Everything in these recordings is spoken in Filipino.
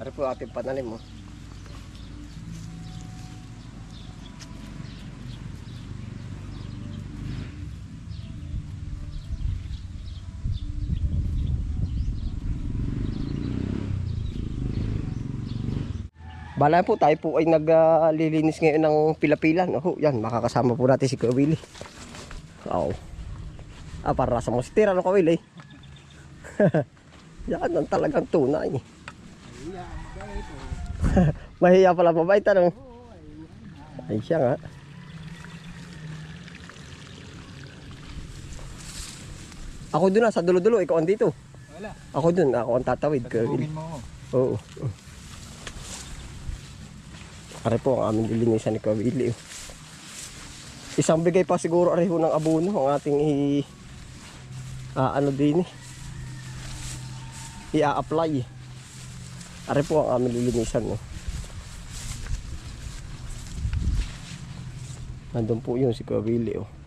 Ari po ating pananim mo. Bala po, tayo po ay naglilinis ngayon ng pila-pila. Ako, yan, makakasama po natin si Kuya Willie. Oo. Ah, para sa mga sitira ng Kuya Willie. yan ang talagang tunay. Mahiya pala mabait ano? Ay siya nga. Ako doon na sa dulo-dulo, ikaw andito. Wala. Ako doon, ako ang tatawid. Tugtugin mo. Oo. Are po ang aming lilinisan ni Kawili. Isang bigay pa siguro areho ng abono ang ating i ah, ano din eh. I-apply. Are po ang aming lilinisan no. Nandun po yun si Kawili oh.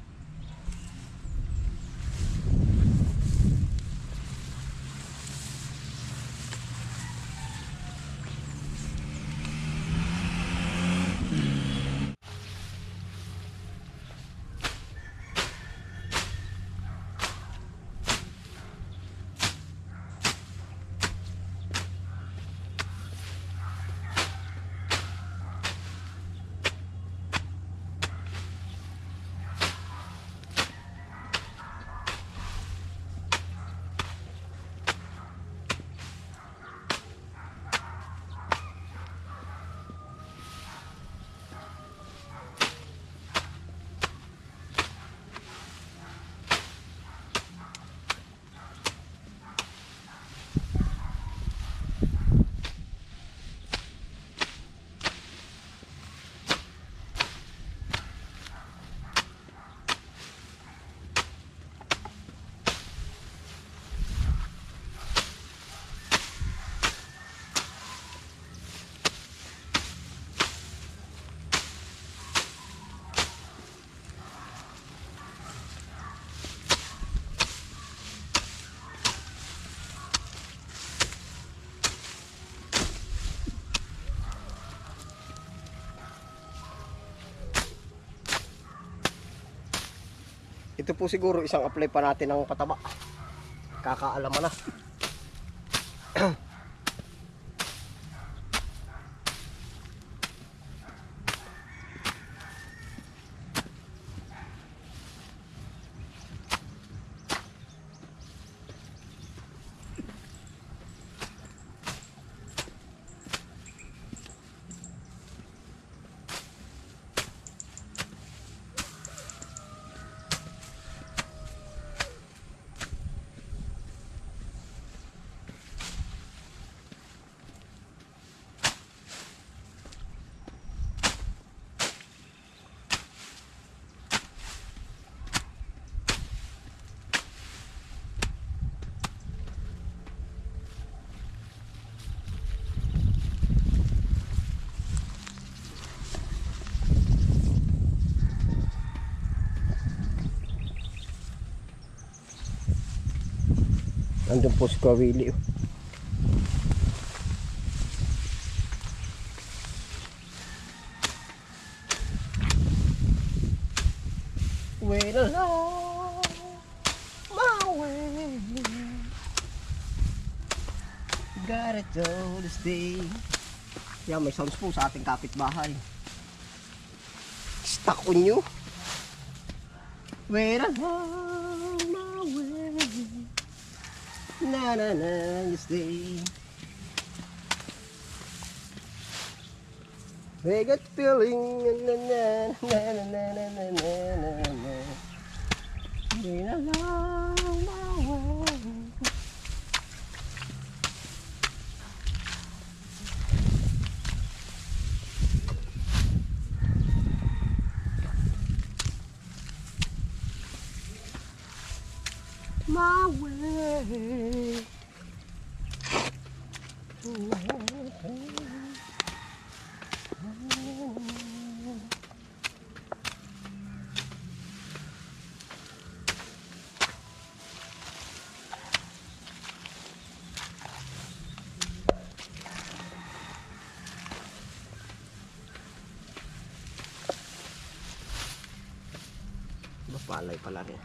Ito po siguro isang apply pa natin ng pataba. Kakaalaman na. Nandun po si Kawili. Wait along my way. Gotta do this day. Yan, may sounds po sa ating kapitbahay. Stuck on you. Wait along my Na na na. We got feeling na na na na na na na na na na. Been palay pala rin.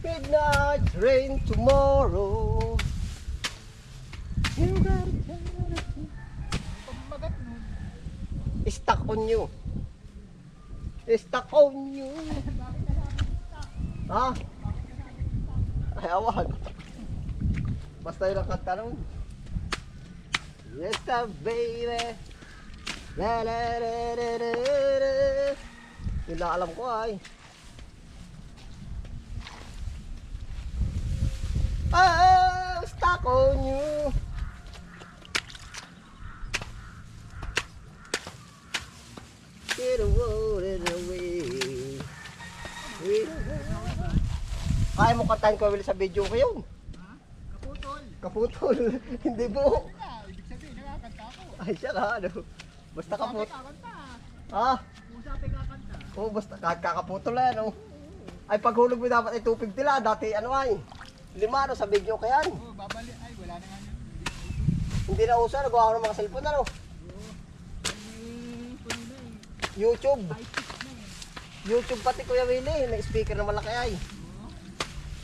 Midnight rain tomorrow. You got Pagmagat nun. Stuck on you. Stuck on you. Ha? Ay, awan. Basta yun ang kanta nun. Yes, baby. La, la, la, la, la, la. Yun lang alam ko ay. Ah, stuck on you. Get away, away. Kaya mo kantahin ko Will, sa video ko yun. Kaputol. Hindi po. Na, ibig sabihin, nakakanta ako. Ay, siya ka, ano. Basta kaput. Ah, Kung sabi kakanta. oo, basta kakaputol na yan, oh. Ay, paghulog mo dapat ay tupig nila. Dati, ano ay, lima, ano, sa video ko yan. Oo, babali. Ay, wala na nga yun. Hindi na uso, nagawa ko ng mga cellphone, ano. Eh, na eh. YouTube. Na eh. YouTube pati Kuya Willie, may speaker na malaki ay.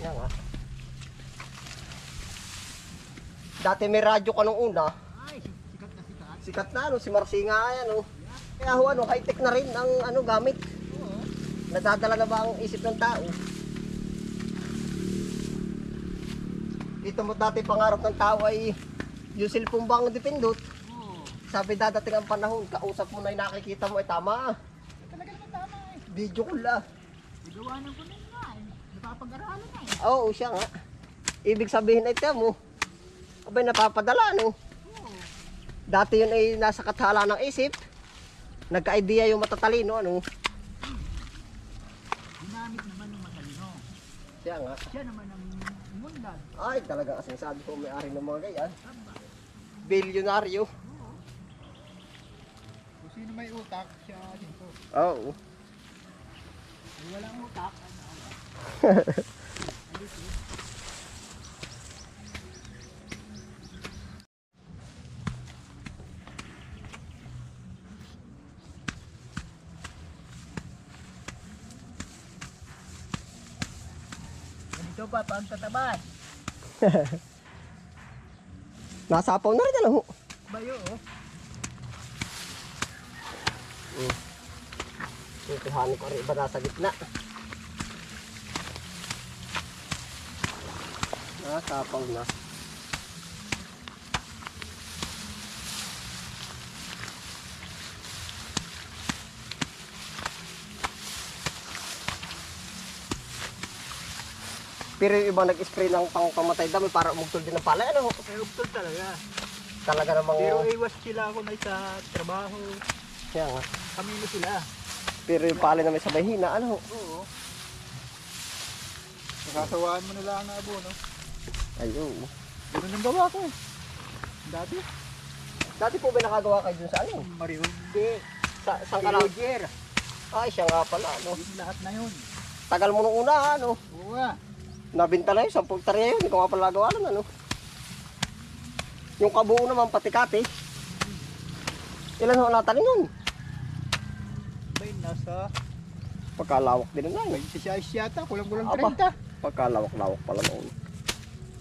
Yan nga. Dati may radyo ka nung una, Ay, sikat na sikat. sikat na ano, si Marcinga ay ano. Kaya ho ano, high-tech na rin ang ano gamit. Oo. Nadadala na ba ang isip ng tao? Dito mo dati pangarap ng tao ay yung cellphone bang dipindot. Oo. Sabi dadating ang panahon, kausap mo na yung nakikita mo ay tama. Talaga naman tama eh. Video ko la. Igawanan ko na nga eh. Napapag-aralan na eh. Oo, siya nga. Ibig sabihin ay tiyan mo. Abay napapadala no. Dati yun ay nasa kathala ng isip. Nagka-idea yung matatalino ano. Ginamit naman ng matalino. Siya nga. Siya naman ang mundag. Ay talaga kasi sabi ko may ari ng mga ganyan. Bilyonaryo. Kung sino may utak, siya dito. Oo. Kung walang utak, ano Ganito pa, paano tatabas? Nasapaw na rin ano. Bayo, oh. Kukuhanin ko rin iba nasa gitna. Nasapaw na. Pero yung iba nag-spray ng pang pamatay dami para umugtol din ng palay. Ano? May uptol talaga. Talaga namang... Pero iwas sila ako na sa trabaho. Yan nga. Kami na sila. Pero yung palay na may sabay hina, ano? Oo. Nakasawaan mo nila ang abo, no? Ay, oo. Ganun ang gawa ko. Dati, Dati po ba nakagawa kayo dun sa ano? Marihundi. Sa, Si saan ka lang? Roger. Ay, siya nga pala, ano? Yung lahat na yun. Tagal mo nung una, ano? Oo nga. Nabinta na yun, 10 hektarya yun. Hindi ko nga pala gawa nun, ano? Yung kabuo naman, pati kati. Ilan ho natanin nun? Bay, nasa Pagkalawak din na yun. 26 yata. Kulang-kulang Aba. 30. Pagkalawak-lawak pala noon.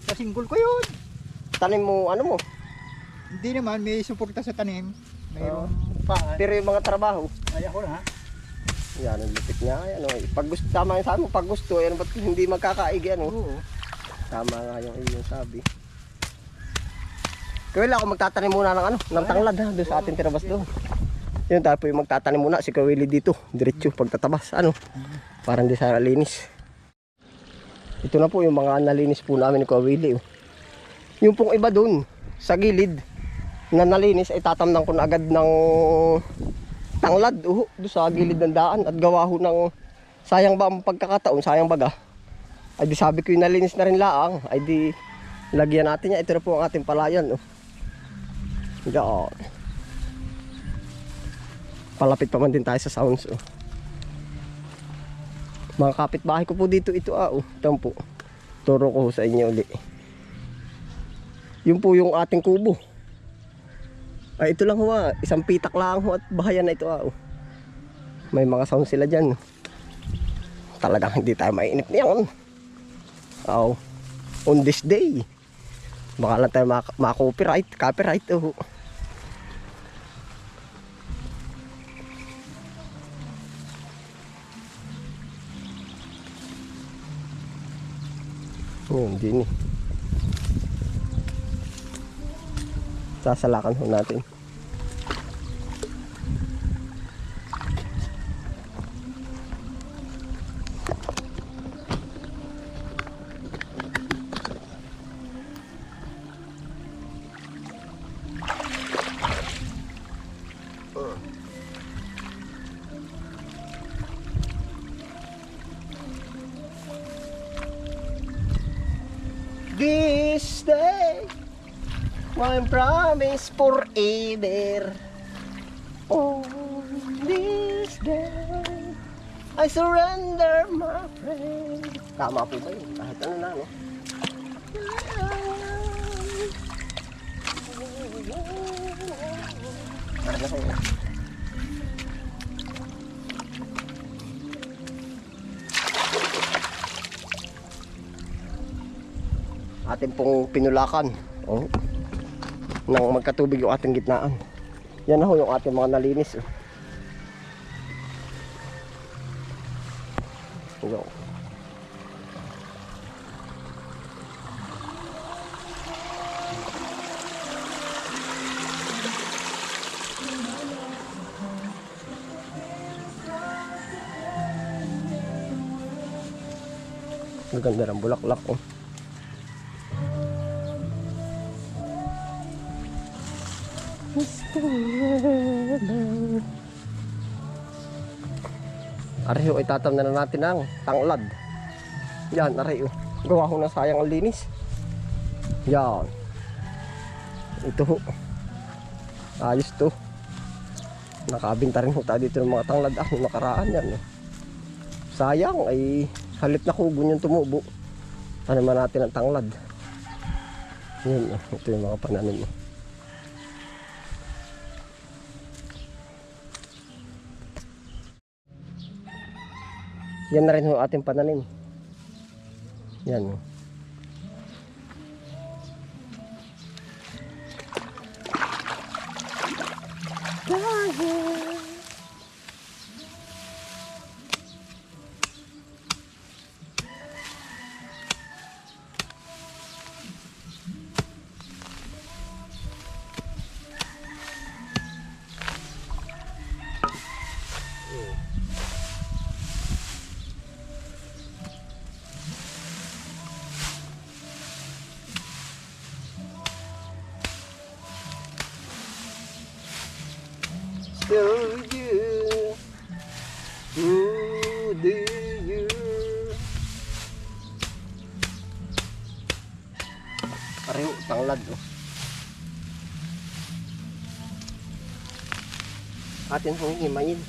Sa single ko yun. Tanim mo, ano mo? Hindi naman, may suporta sa tanim. Mayroong Oh. paan. Pero yung mga trabaho, Ay ako na. Yan, ang lupit niya. Ano, eh. Pag gusto, tama yung sabi mo, pag gusto, yan, ba't hindi magkakaigi, ano? Oo. Tama nga yung iyong sabi. Kaya wala ako magtatanim muna ng ano, ng tanglad ha, doon sa ating tirabas doon. Yun tayo po yung magtatanim muna si Kawili dito, diretso pagtatabas, ano, parang di sa linis. Ito na po yung mga nalinis po namin ni Kawili. Oh. Yung pong iba doon, sa gilid, na nalinis ay tatamnan ko na agad ng tanglad uh, doon sa gilid ng daan at gawa ho ng sayang ba ang pagkakataon, sayang baga. Ay di sabi ko yung nalinis na rin laang. Ay di lagyan natin niya. Ito na po ang ating palayan. Oh. Yan. Palapit pa man din tayo sa sounds. Oh. Mga kapitbahay ko po dito ito ah. Oh. Ito po. Turo ko sa inyo uli. Yun po yung ating kubo. Ay, ito lang ho ah. Isang pitak lang ho at bahayan na ito ah. May mga sound sila dyan. Talagang hindi tayo mainip niyan. Oh. On this day. Baka lang tayo mak- copyright Copyright oh. Oh, hindi ni. Sasalakan ho natin. My promise forever. On this day, I surrender my friend. Tama po ba yun? Kahit ano na, no? Ano kayo? atin pong pinulakan oh. Nang magkatubig yung ating gitnaan yan na ho yung ating mga nalinis oh. Yo. Maganda ng bulaklak oh. Areho ay tatamnan na natin ang tanglad. Yan, areho. Gawa ko na sayang ang linis. Yan. Ito. Ayos to. Nakabinta rin ho tayo dito ng mga tanglad. Ah, nakaraan yan. eh. Sayang ay halip na kubo yung tumubo. Tanaman natin ang tanglad. Yan, ito yung mga pananim. oh. Yan na rin ho ating pananim. Yan. Atin pong himayin.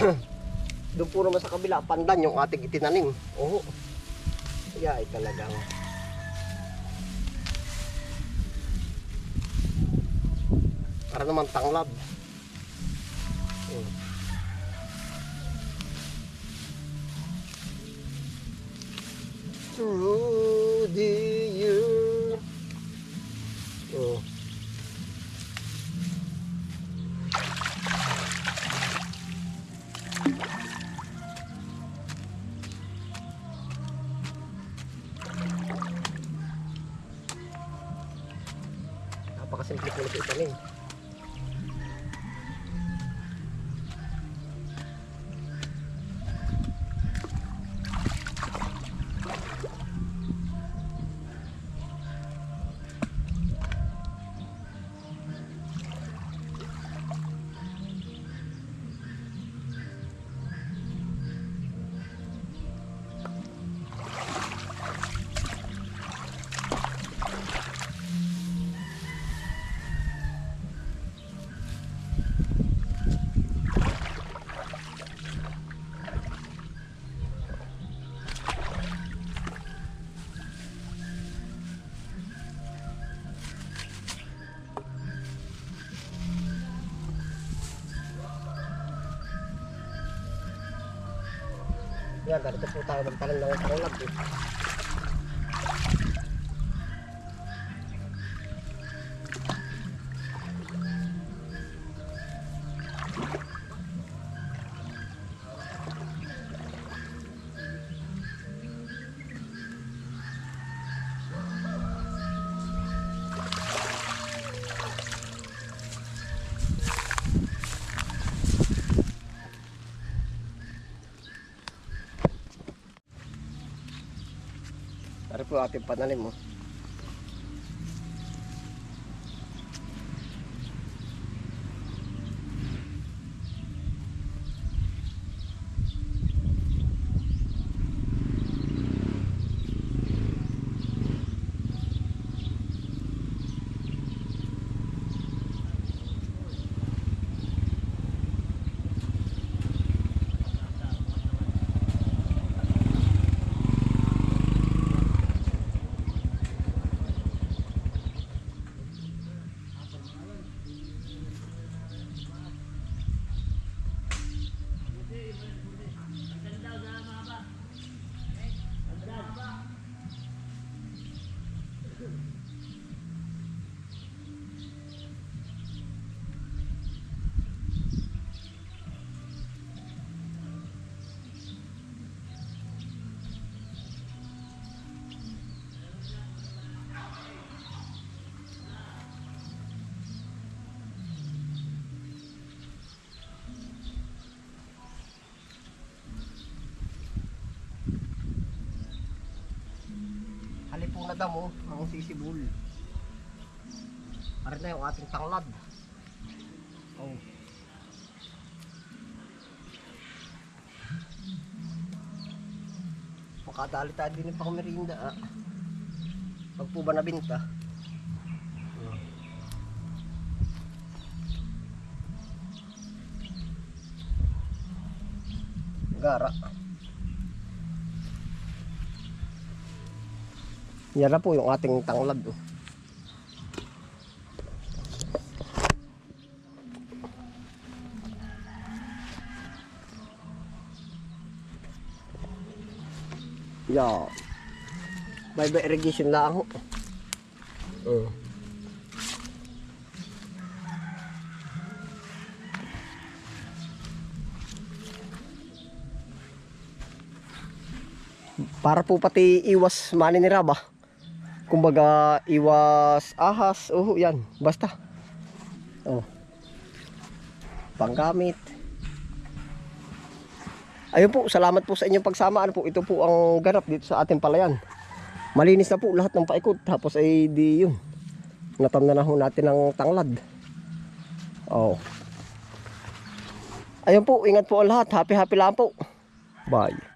Doon po naman sa kabila, pandan yung ating itinanim. Oo. Kaya ay talagang para naman tanglad. Oh. Through the year. Oh. Napakasimple po nito itanim. Yan, ganito po tayo magtanong ng karolag. Eh. Po ating pananim mo. Halipo na damo ang sisibul. Para na yung ating tanglad. Oh. Makadali tayo din pa merinda ah. Pag po ba nabinta? Oh. Gara. Yan na po yung ating tanglad. Oh. Yeah. May ba irrigation lang ako. Uh. Para po pati iwas maniniraba. Kumbaga iwas ahas. Oh, yan. Basta. Oh. Panggamit. Ayun po, salamat po sa inyong pagsama. Ano po, ito po ang ganap dito sa ating palayan. Malinis na po lahat ng paikot. Tapos ay di yun. Natamna na natin ng tanglad. Oh. Ayun po, ingat po ang lahat. Happy happy lang po. Bye.